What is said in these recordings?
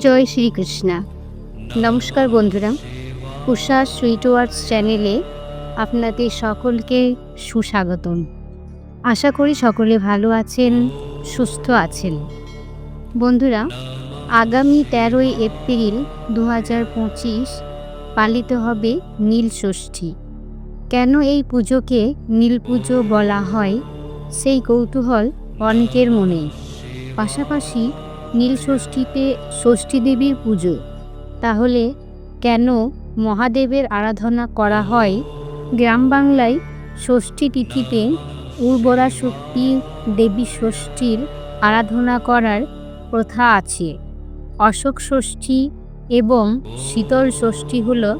জয় শ্রীকৃষ্ণা। নমস্কার বন্ধুরা, উষা সুইট ওয়ার্ডস চ্যানেলে আপনাদের সকলকে সুস্বাগতম। আশা করি সকলে ভালো আছেন, সুস্থ আছেন। বন্ধুরা, আগামী তেরোই এপ্রিল দু হাজার পঁচিশ পালিত হবে নীল ষষ্ঠী। কেন এই পুজোকে নীল পুজো বলা হয়, সেই কৌতূহল অনেকের মনে। পাশাপাশি নীল ষষ্ঠীতে ষষ্ঠী দেবীর পুজো। তাহলে কেন মহাদেবের আরাধনা করা হয়? গ্রাম বাংলায় ষষ্ঠী তিথিতে উর্বরা শক্তি দেবী ষষ্ঠীর আরাধনা করার প্রথা আছে। অশোক ষষ্ঠী এবং শীতল ষষ্ঠী হল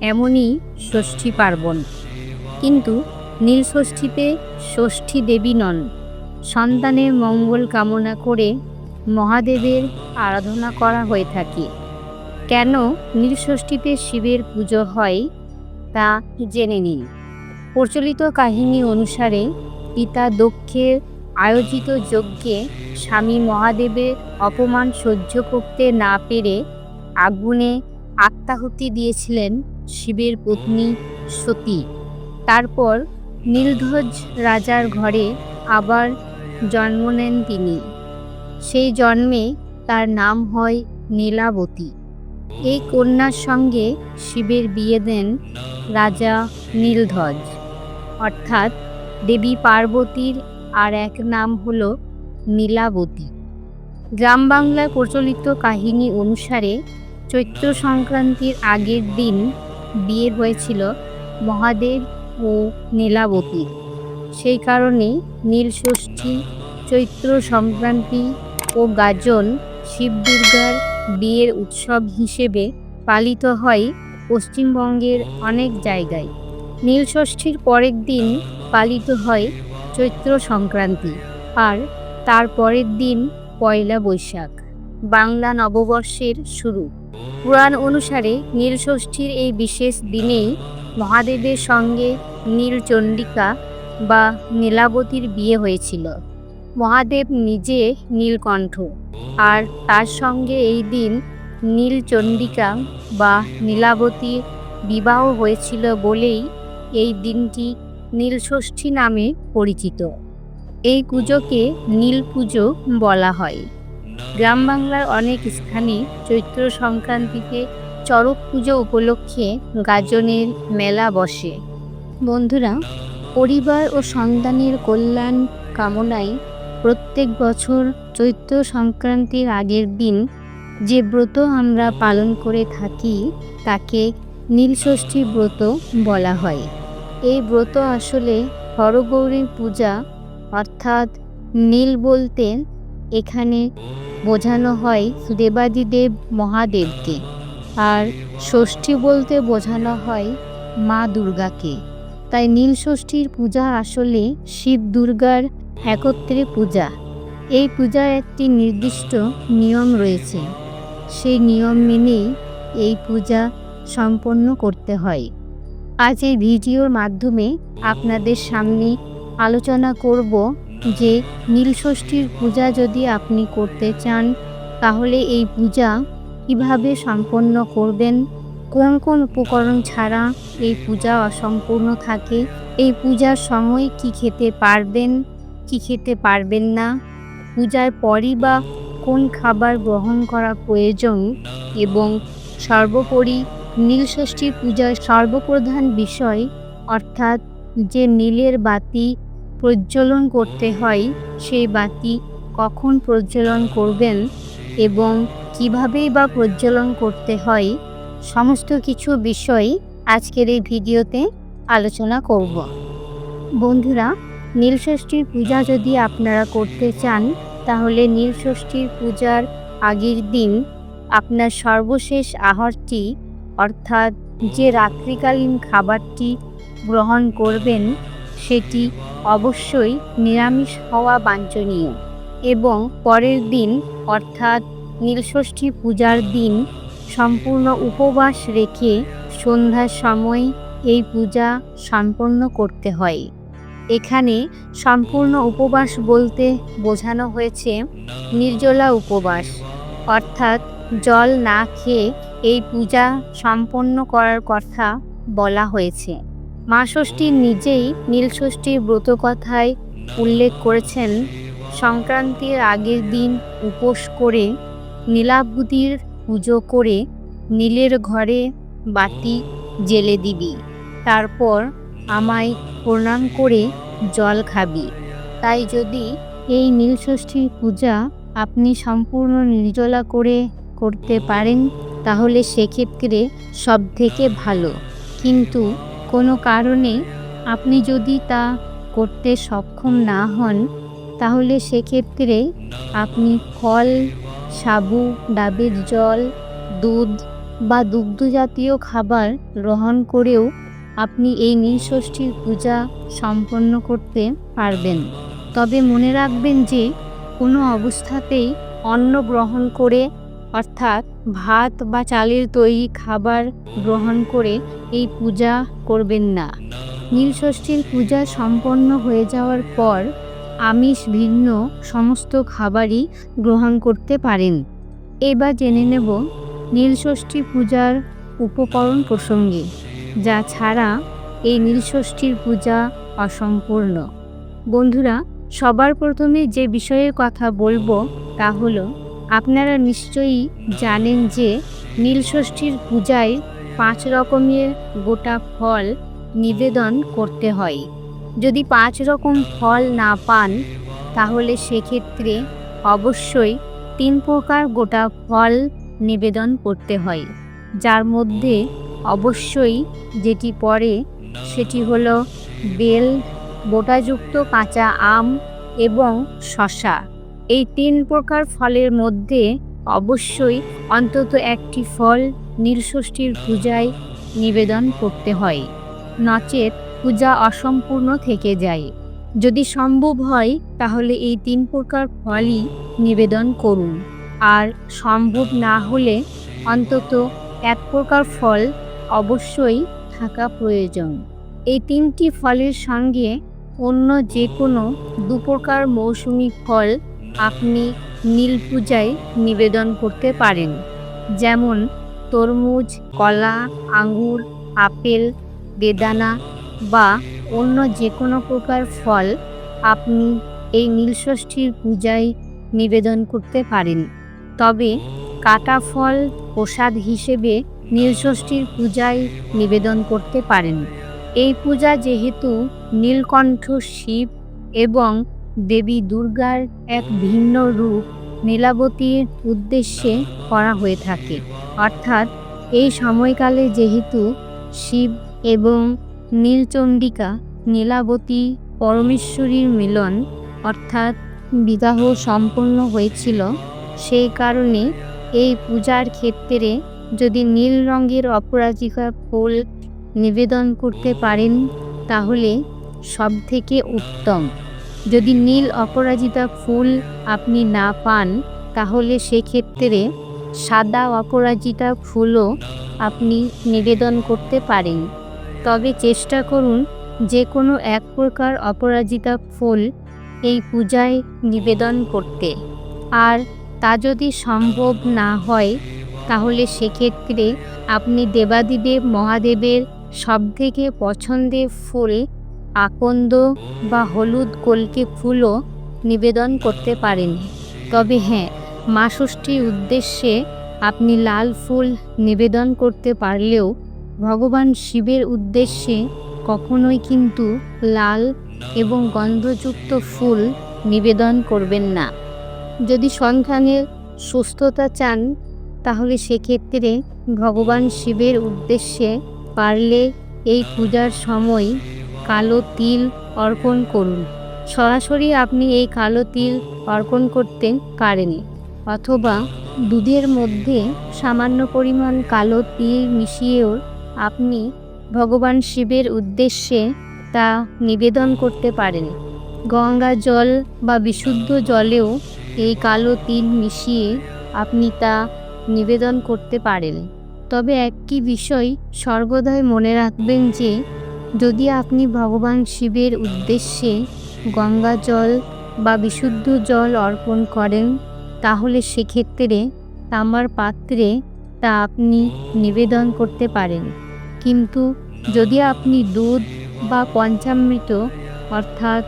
এমনই ষষ্ঠী পার্বণ। কিন্তু নীলষষ্ঠীতে ষষ্ঠী দেবী নন। সন্তানের মঙ্গল কামনা করে মহাদেবের আরাধনা করা হয়ে থাকে। কেন নীলষষ্ঠীতে শিবের পুজো হয় তা জেনে নিন। প্রচলিত কাহিনী অনুসারে পিতা দক্ষের আয়োজিত যজ্ঞে স্বামী মহাদেবের অপমান সহ্য করতে না পেরে আগুনে আত্মাহুতি দিয়েছিলেন শিবের পত্নী সতী। তারপর নীলধ্বজ রাজার ঘরে আবার জন্ম নেন তিনি। সেই জন্মে তার নাম হয় নীলাবতী। এই কন্যার সঙ্গে শিবের বিয়ে দেন রাজা নীলধ্বজ। অর্থাৎ দেবী পার্বতীর আর এক নাম হল নীলাবতী। গ্রাম বাংলায় প্রচলিত কাহিনী অনুসারে চৈত্র সংক্রান্তির আগের দিন বিয়ে হয়েছিল মহাদেব ও নীলাবতীর। সেই কারণে নীলষষ্ঠী চৈত্র সংক্রান্তি ও গাজন শিব দুর্গার বিয়ের উৎসব হিসেবে পালিত হয় পশ্চিমবঙ্গের অনেক জায়গায়। নীলষষ্ঠীর পরের দিন পালিত হয় চৈত্র সংক্রান্তি আর তার পরের দিন পয়লা বৈশাখ। বাংলা নববর্ষের শুরু। পুরাণ অনুসারে নীলষষ্ঠীর এই বিশেষ দিনেই মহাদেবের সঙ্গে নীলচণ্ডিকা বা নীলাবতীর বিয়ে হয়েছিল। মহাদেব নিজে নীলকণ্ঠ। আর তার সঙ্গে এই দিন নীলচণ্ডিকা বা নীলাবতীর বিবাহ হয়েছিল বলেই এই দিনটি নীলষষ্ঠী নামে পরিচিত। এই পুজোকে নীল পুজো বলা হয়। গ্রাম বাংলার অনেক স্থানে চৈত্র সংক্রান্তিতে চড়ক পুজো উপলক্ষে গাজনের মেলা বসে। বন্ধুরা, পরিবার ও সন্তানের কল্যাণ কামনায় প্রত্যেক বছর চৈত্র সংক্রান্তির আগের দিন যে ব্রত আমরা পালন করে থাকি, তাকে নীলষষ্ঠী ব্রত বলা হয়। এই ব্রত আসলে হরগৌরীর পূজা, অর্থাৎ নীল বলতে এখানে বোঝানো হয় দেবাদিদেব মহাদেবকে, আর ষষ্ঠী বলতে বোঝানো হয় মা দুর্গাকে। তাই নীল ষষ্ঠীর পূজা আসলে শিব দুর্গার একত্রে পূজা। এই পূজার একটি নির্দিষ্ট নিয়ম রয়েছে। সেই নিয়ম মেনেই এই পূজা সম্পন্ন করতে হয়। আজ এই ভিডিওর মাধ্যমে আপনাদের সামনে আলোচনা করব যে নীলষষ্ঠীর পূজা যদি আপনি করতে চান, তাহলে এই পূজা কীভাবে সম্পন্ন করবেন? কোন কোন উপকরণ ছাড়া এই পূজা অসম্পূর্ণ থাকে? এই পূজার সময় কি খেতে পারবেন? কি খেতে পারবেন না? পূজার পরই বা কোন খাবার গ্রহণ করা প্রয়োজন এবং সর্বোপরি নীলষষ্ঠী পূজার সর্বপ্রধান বিষয়, অর্থাৎ যে নীলের বাতি প্রজ্বলন করতে হয়, সেই বাতি কখন প্রজ্বলন করবেন এবং কিভাবেই বা প্রজ্বলন করতে হয়, সমস্ত কিছু বিষয় আজকের এই ভিডিওতে আলোচনা করব। বন্ধুরা নীলষষ্ঠীর পূজা যদি আপনারা করতে চান, তাহলে নীলষষ্ঠীর পূজার আগের দিন আপনার সর্বশেষ আহারটি, অর্থাৎ যে রাত্রিকালীন খাবারটি গ্রহণ করবেন, সেটি অবশ্যই নিরামিষ হওয়া বাঞ্ছনীয়। এবং পরের দিন, অর্থাৎ নীলষষ্ঠী পূজার দিন, সম্পূর্ণ উপবাস রেখে সন্ধ্যার সময় এই পূজা সম্পন্ন করতে হয়। এখানে সম্পূর্ণ উপবাস বলতে বোঝানো হয়েছে নির্জলা উপবাস। অর্থাৎ জল না খেয়ে এই পূজা সম্পন্ন করার কথা বলা হয়েছে। মা ষষ্ঠীর নিজেই নীলষষ্ঠীর ব্রত কথায় উল্লেখ করেছেন, সংক্রান্তির আগের দিন উপোস করে নীলাবুদির পুজো করে নীলের ঘরে বাতি জেলে দিবি। তারপর আমায় প্রণাম করে জল খাবি। তাই যদি এই নীলষষ্ঠী পূজা আপনি সম্পূর্ণ নির্জলা করে করতে পারেন, তাহলে সেক্ষেত্রে সব থেকে ভালো। কিন্তু কোনো কারণে আপনি যদি তা করতে সক্ষম না হন, তাহলে সেক্ষেত্রে আপনি ফল, সাবু, ডাবের জল, দুধ বা দুগ্ধ জাতীয় খাবার গ্রহণ করেও আপনি এই নীলষষ্ঠীর পূজা সম্পন্ন করতে পারবেন। তবে মনে রাখবেন যে, কোনো অবস্থাতেই অন্ন গ্রহণ করে, অর্থাৎ ভাত বা চালের তৈরি খাবার গ্রহণ করে এই পূজা করবেন না। নীলষষ্ঠীর পূজা সম্পন্ন হয়ে যাওয়ার পর আমিষ ভিন্ন সমস্ত খাবারই গ্রহণ করতে পারেন। এবার জেনে নেব নীলষষ্ঠী পূজার উপকরণ প্রসঙ্গে। যা ছাড়া এই নীলষষ্ঠীর পূজা অসম্পূর্ণ। বন্ধুরা, সবার প্রথমে যে বিষয়ের কথা বলব তা হলো, আপনারা নিশ্চয়ই জানেন যে নীলষষ্ঠীর পূজায় পাঁচ রকমের গোটা ফল নিবেদন করতে হয়। যদি পাঁচ রকম ফল না পান, তাহলে সেক্ষেত্রে অবশ্যই তিন প্রকার গোটা ফল নিবেদন করতে হয়। যার মধ্যে অবশ্যই যেটি পড়ে সেটি হলো বেল, বোটাযুক্ত কাঁচা আম এবং শশা এই তিন প্রকার ফলের মধ্যে অবশ্যই অন্তত একটি ফল নীলষষ্ঠীর পূজায় নিবেদন করতে হয়। নচেত পূজা অসম্পূর্ণ থেকে যায়। যদি সম্ভব হয়, তাহলে এই তিন প্রকার ফলই নিবেদন করুন। আর সম্ভব না হলে অন্তত এক প্রকার ফল অবশ্যই থাকা প্রয়োজন। এই তিনটি ফলের সঙ্গে অন্য যে কোনো দু প্রকার মৌসুমি ফল আপনি নীল পূজায় নিবেদন করতে পারেন। যেমন তরমুজ, কলা আঙুর আপেল, বেদানা বা অন্য যে কোনো প্রকার ফল আপনি এই নীলষষ্ঠীর পূজায় নিবেদন করতে পারেন। তবে কাটা ফল প্রসাদ হিসেবে নীলষষ্ঠীর পূজায় নিবেদন করতে পারেন। এই পূজা যেহেতু নীলকণ্ঠ শিব এবং দেবী দুর্গার এক ভিন্ন রূপ নীলাবতীর উদ্দেশ্যে করা হয়ে থাকে। অর্থাৎ এই সময়কালে যেহেতু শিব এবং নীলচণ্ডিকা নীলাবতী পরমেশ্বরীর মিলন অর্থাৎ বিবাহ সম্পন্ন হয়েছিল, সেই কারণে এই পূজার ক্ষেত্রে যদি নীল রঙের অপরাজিকা ফুল নিবেদন করতে পারেন, তাহলে সব থেকে উত্তম। যদি নীল অপরাজিতা ফুল আপনি না পান, তাহলে সেক্ষেত্রে সাদা অপরাজিতা ফুলও আপনি নিবেদন করতে পারেন। তবে চেষ্টা করুন যে কোনো এক প্রকার অপরাজিতা ফুল এই পূজায় নিবেদন করতে। আর তা যদি সম্ভব না হয় তাহলে সেক্ষেত্রে আপনি দেবাদিদেব মহাদেবের সবথেকে পছন্দের ফুল আকন্দ বা হলুদ কলকে ফুলও নিবেদন করতে পারেন। তবে হ্যাঁ মা ষষ্ঠীর উদ্দেশ্যে আপনি লাল ফুল নিবেদন করতে পারলেও ভগবান শিবের উদ্দেশ্যে কখনোই কিন্তু লাল এবং গন্ধযুক্ত ফুল নিবেদন করবেন না। যদি সন্তানের সুস্থতা চান তাহলে সেক্ষেত্রে ভগবান শিবের উদ্দেশ্যে পারলে এই পূজার সময় কালো তিল অর্পণ করুন। সরাসরি আপনি এই কালো তিল অর্পণ করতে পারেন, অথবা দুধের মধ্যে সামান্য পরিমাণ কালো তিল মিশিয়েও আপনি ভগবান শিবের উদ্দেশ্যে তা নিবেদন করতে পারেন। গঙ্গা জল বা বিশুদ্ধ জলেও এই কালো তিল মিশিয়ে আপনি তা নিবেদন করতে পারেন। তবে একটি বিষয় সর্বদাই মনে রাখবেন যে, যদি আপনি ভগবান শিবের উদ্দেশ্যে গঙ্গা জল বা বিশুদ্ধ জল অর্পণ করেন, তাহলে সেক্ষেত্রে তামার পাত্রে তা আপনি নিবেদন করতে পারেন। কিন্তু যদি আপনি দুধ বা পঞ্চামৃত অর্থাৎ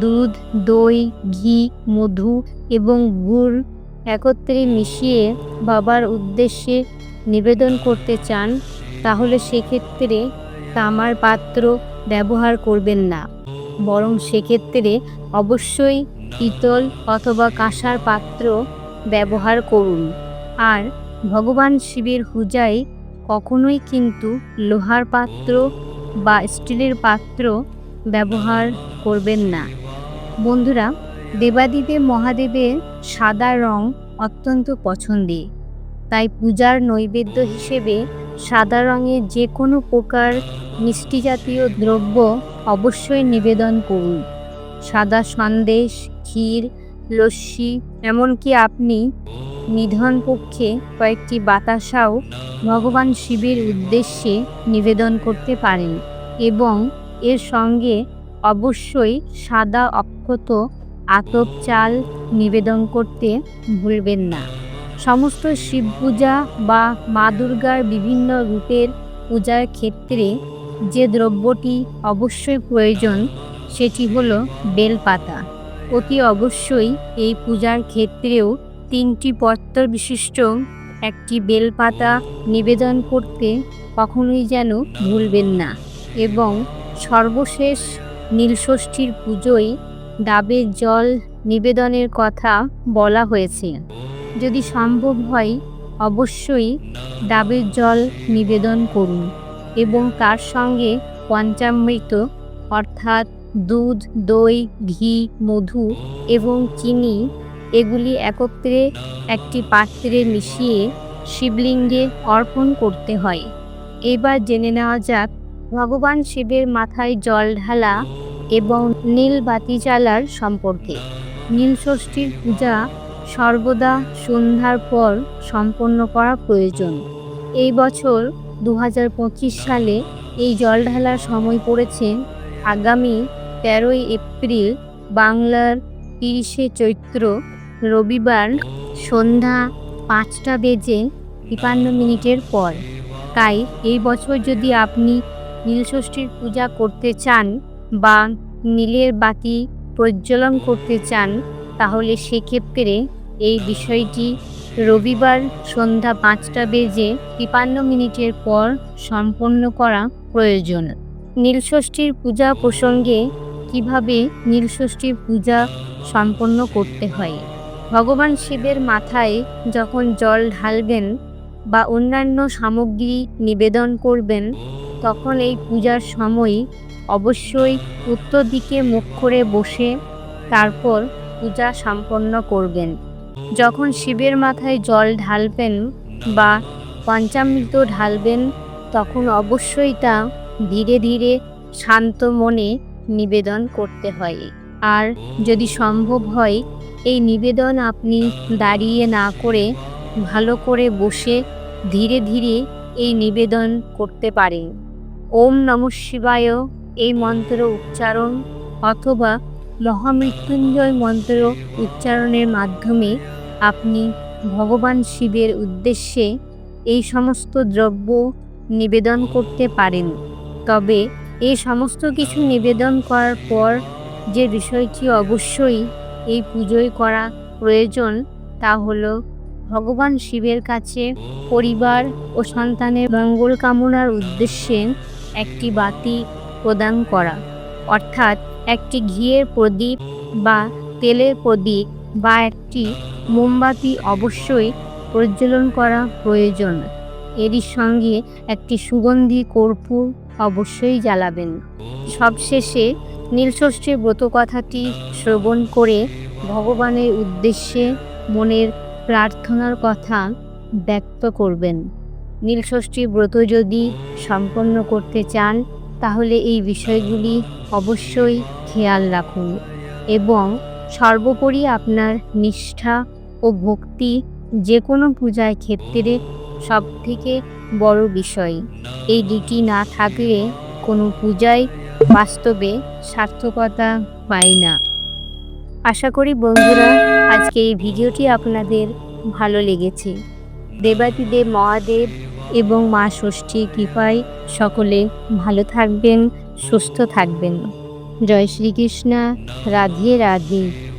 দুধ, দই, ঘি, মধু এবং গুড় একত্রে মিশিয়ে বাবার উদ্দেশ্যে নিবেদন করতে চান, তাহলে সেক্ষেত্রে তামার পাত্র ব্যবহার করবেন না। বরং সেক্ষেত্রে অবশ্যই পিতল অথবা কাঁসার পাত্র ব্যবহার করুন। আর ভগবান শিবের পূজায় কখনোই কিন্তু লোহার পাত্র বা স্টিলের পাত্র ব্যবহার করবেন না। বন্ধুরা দেবাদিদেব মহাদেবের সাদা রং অত্যন্ত পছন্দের তাই পূজার নৈবেদ্য হিসেবে সাদা রঙের যে কোনো প্রকার মিষ্টি জাতীয় দ্রব্য অবশ্যই নিবেদন করুন। সাদা সন্দেশ, ক্ষীর, লস্যি, এমনকি আপনি নিধন পক্ষে কয়েকটি বাতাসাও ভগবান শিবের উদ্দেশ্যে নিবেদন করতে পারেন এবং এর সঙ্গে অবশ্যই সাদা অক্ষত আতপ চাল নিবেদন করতে ভুলবেন না। সমস্ত শিব পূজা বা মা দুর্গার বিভিন্ন রূপের পূজার ক্ষেত্রে যে দ্রব্যটি অবশ্যই প্রয়োজন, সেটি হলো বেলপাতা। অতি অবশ্যই এই পূজার ক্ষেত্রেও তিনটি পত্র বিশিষ্ট একটি বেলপাতা নিবেদন করতে কখনোই যেন ভুলবেন না এবং সর্বশেষ নীলষষ্ঠীর পুজোয় ডাবের জল নিবেদনের কথা বলা হয়েছে। যদি সম্ভব হয়, অবশ্যই ডাবের জল নিবেদন করুন এবং তার সঙ্গে পঞ্চামৃত, অর্থাৎ দুধ, দই, ঘি, মধু এবং চিনি, এগুলি একত্রে একটি পাত্রে মিশিয়ে শিবলিঙ্গে অর্পণ করতে হয়। এবার জেনে নেওয়া যাক, ভগবান শিবের মাথায় জল ঢালা এবং নীল বাতি জ্বালার সম্পর্কে নীলষষ্ঠীর পূজা সর্বদা সন্ধ্যার পর সম্পন্ন করা প্রয়োজন। এই বছর দু হাজার পঁচিশ সালে এই জল ঢালার সময় পড়েছে আগামী তেরোই এপ্রিল বাংলার তিরিশে চৈত্র রবিবার সন্ধ্যা পাঁচটা বেজে তিপান্ন মিনিটের পর। তাই এই বছর যদি আপনি নীলষষ্ঠীর পূজা করতে চান বা নীলের বাতি প্রজ্বলন করতে চান, তাহলে সেক্ষেত্রে এই বিষয়টি রবিবার সন্ধ্যা পাঁচটা বেজে তিপান্ন মিনিটের পর সম্পন্ন করা প্রয়োজন। নীলষষ্ঠীর পূজা প্রসঙ্গে কীভাবে নীলষষ্ঠীর পূজা সম্পন্ন করতে হয়? ভগবান শিবের মাথায় যখন জল ঢালবেন বা অন্যান্য সামগ্রী নিবেদন করবেন, তখন এই পূজার সময় অবশ্যই উত্তর দিকে মুখ করে বসে তারপর পূজা সম্পন্ন করবেন। যখন শিবের মাথায় জল ঢালবেন বা পঞ্চামৃত ঢালবেন, তখন অবশ্যই তা ধীরে ধীরে শান্ত মনে নিবেদন করতে হয়। আর যদি সম্ভব হয়, এই নিবেদন আপনি দাঁড়িয়ে না করে ভালো করে বসে ধীরে ধীরে এই নিবেদন করতে পারেন। ওম নম শিবায় এই মন্ত্র উচ্চারণ অথবা মহামৃত্যুঞ্জয় মন্ত্র উচ্চারণের মাধ্যমে আপনি ভগবান শিবের উদ্দেশ্যে এই সমস্ত দ্রব্য নিবেদন করতে পারেন। তবে এই সমস্ত কিছু নিবেদন করার পর যে বিষয়টি অবশ্যই এই পুজোয় করা প্রয়োজন তা হলো ভগবান শিবের কাছে পরিবার ও সন্তানের মঙ্গল কামনার উদ্দেশ্যে একটি বাতি প্রদান করা। অর্থাৎ একটি ঘিয়ের প্রদীপ বা তেলের প্রদীপ বা একটি মোমবাতি অবশ্যই প্রজ্বলন করা প্রয়োজন। এরই সঙ্গে একটি সুগন্ধি কর্পূর অবশ্যই জ্বালাবেন। সবশেষে নীলষষ্ঠীর ব্রতকথাটি শ্রবণ করে ভগবানের উদ্দেশ্যে মনের প্রার্থনার কথা ব্যক্ত করবেন। নীলষষ্ঠী ব্রত যদি সম্পন্ন করতে চান তাহলে এই বিষয়গুলি অবশ্যই খেয়াল রাখুন এবং সর্বোপরি আপনার নিষ্ঠা ও ভক্তি যে কোনো পূজার ক্ষেত্রে সবথেকে বড় বিষয়। এই দুটি না থাকলে কোনো পূজায় বাস্তবে সার্থকতা পায় না। আশা করি বন্ধুরা, আজকে এই ভিডিওটি আপনাদের ভালো লেগেছে। দেবাদিদেব মহাদেব এবং মা ষষ্ঠী কৃপায় সকলে ভালো থাকবেন সুস্থ থাকবেন। জয় শ্রীকৃষ্ণ। রাধে রাধে।